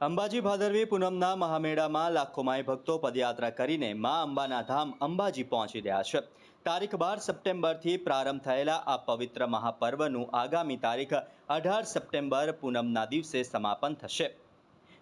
અંબાજી ભાદરવી પૂનમના મહામેળામાં લાખો માય ભક્તો પદયાત્રા કરીને મા અંબાના ધામ અંબાજી પહોંચી રહ્યા છે. તારીખ બાર સપ્ટેમ્બરથી પ્રારંભ થયેલા આ પવિત્ર મહાપર્વનું આગામી તારીખ અઢાર સપ્ટેમ્બર પૂનમના દિવસે સમાપન થશે.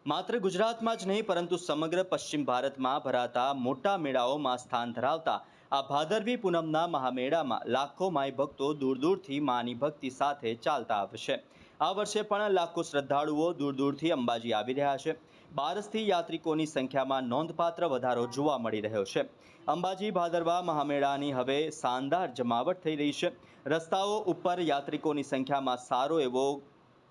માત્ર ગુજરાતમાં જ નહીં, પરંતુ સમગ્ર પશ્ચિમ ભારતમાં ભરાતા મોટા મેળાઓમાં સ્થાન ધરાવતા આ ભાદરવી પૂનમના મહામેળામાં લાખો માય ભક્તો દૂર દૂરથી માની ભક્તિ સાથે ચાલતા આવશે. આ વર્ષે પણ લાખો શ્રદ્ધાળુઓ દૂર દૂરથી અંબાજી આવી રહ્યા છે. બારસથી યાત્રિકોની સંખ્યામાં નોંધપાત્ર વધારો જોવા મળી રહ્યો છે. અંબાજી ભાદરવા મહામેળાની હવે શાનદાર જમાવટ થઈ રહી છે. રસ્તાઓ ઉપર યાત્રિકોની સંખ્યામાં સારો એવો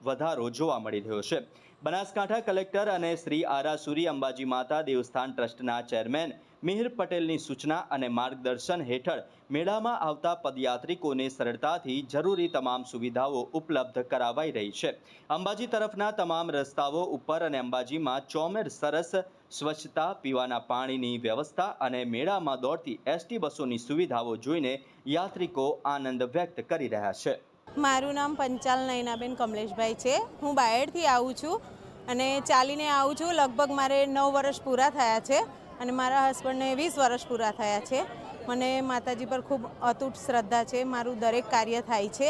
વધારો જોવા મળી રહ્યો છે. બનાસકાંઠા કલેક્ટર અને શ્રી આરાસુરી અંબાજી માતા દેવસ્થાન ટ્રસ્ટના ચેરમેન મિહિર પટેલની સૂચના અને માર્ગદર્શન હેઠળ મેળામાં આવતા પદયાત્રિકોને સરળતાથી જરૂરી તમામ સુવિધાઓ ઉપલબ્ધ કરાવાઈ રહી છે. અંબાજી તરફના તમામ રસ્તાઓ ઉપર અને અંબાજીમાં ચોમેર સરસ, સ્વચ્છતા, પીવાના પાણીની વ્યવસ્થા અને મેળામાં દોડતી એસટી બસોની સુવિધાઓ જોઈને યાત્રિકો આનંદ વ્યક્ત કરી રહ્યા છે. મારું નામ પંચાલ નયનાબેન કમલેશભાઈ છે. હું બાયડથી આવું છું અને ચાલીને આવું છું. લગભગ મારે નવ વર્ષ પૂરા થયા છે અને મારા હસબન્ડને વીસ વર્ષ પૂરા થયા છે. મને માતાજી પર ખૂબ અતૂટ શ્રદ્ધા છે. મારું દરેક કાર્ય થાય છે.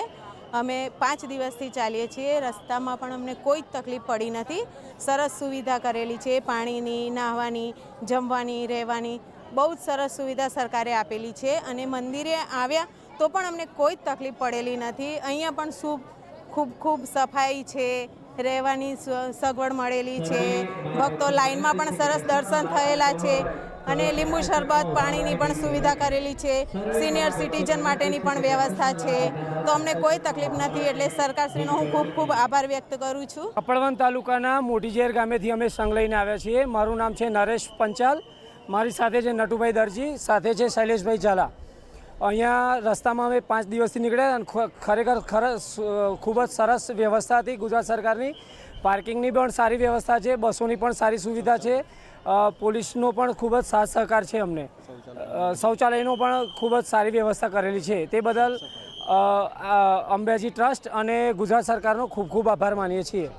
અમે પાંચ દિવસથી ચાલીએ છીએ. રસ્તામાં પણ અમને કોઈ જ તકલીફ પડી નથી. સરસ સુવિધા કરેલી છે. પાણીની, નાહવાની, જમવાની, રહેવાની બહુ જ સરસ સુવિધા સરકારે આપેલી છે અને મંદિરે આવ્યા તો પણ અમને કોઈ જ તકલીફ પડેલી નથી. અહીંયા પણ શું ખૂબ ખૂબ સફાઈ છે, રહેવાની સગવડ મળેલી છે. ભક્તો લાઇનમાં પણ સરસ દર્શન થયેલા છે અને લીંબુ શરબત પાણીની પણ સુવિધા કરેલી છે. સિનિયર સિટીઝન માટેની પણ વ્યવસ્થા છે. તો અમને કોઈ તકલીફ નથી એટલે સરકારશ્રીનો હું ખૂબ ખૂબ આભાર વ્યક્ત કરું છું. કપડવન તાલુકાના મોટીઝેર ગામેથી અમે સંઘ લઈને આવ્યા છીએ. મારું નામ છે નરેશ પંચાલ. મારી સાથે છે નટુભાઈ દરજી, સાથે છે શૈલેષભાઈ ઝાલા. અહીંયા રસ્તામાં અમે પાંચ દિવસથી નીકળ્યા અને ખરેખર ખર ખૂબ જ સરસ વ્યવસ્થા હતી ગુજરાત સરકારની. પાર્કિંગની પણ સારી વ્યવસ્થા છે, બસોની પણ સારી સુવિધા છે પોલીસનો પણ ખૂબ જ સાથ સહકાર છે અમને. શૌચાલયનો પણ ખૂબ જ સારી વ્યવસ્થા કરેલી છે. તે બદલ અંબાજી ટ્રસ્ટ અને ગુજરાત સરકારનો ખૂબ ખૂબ આભાર માનીએ છીએ.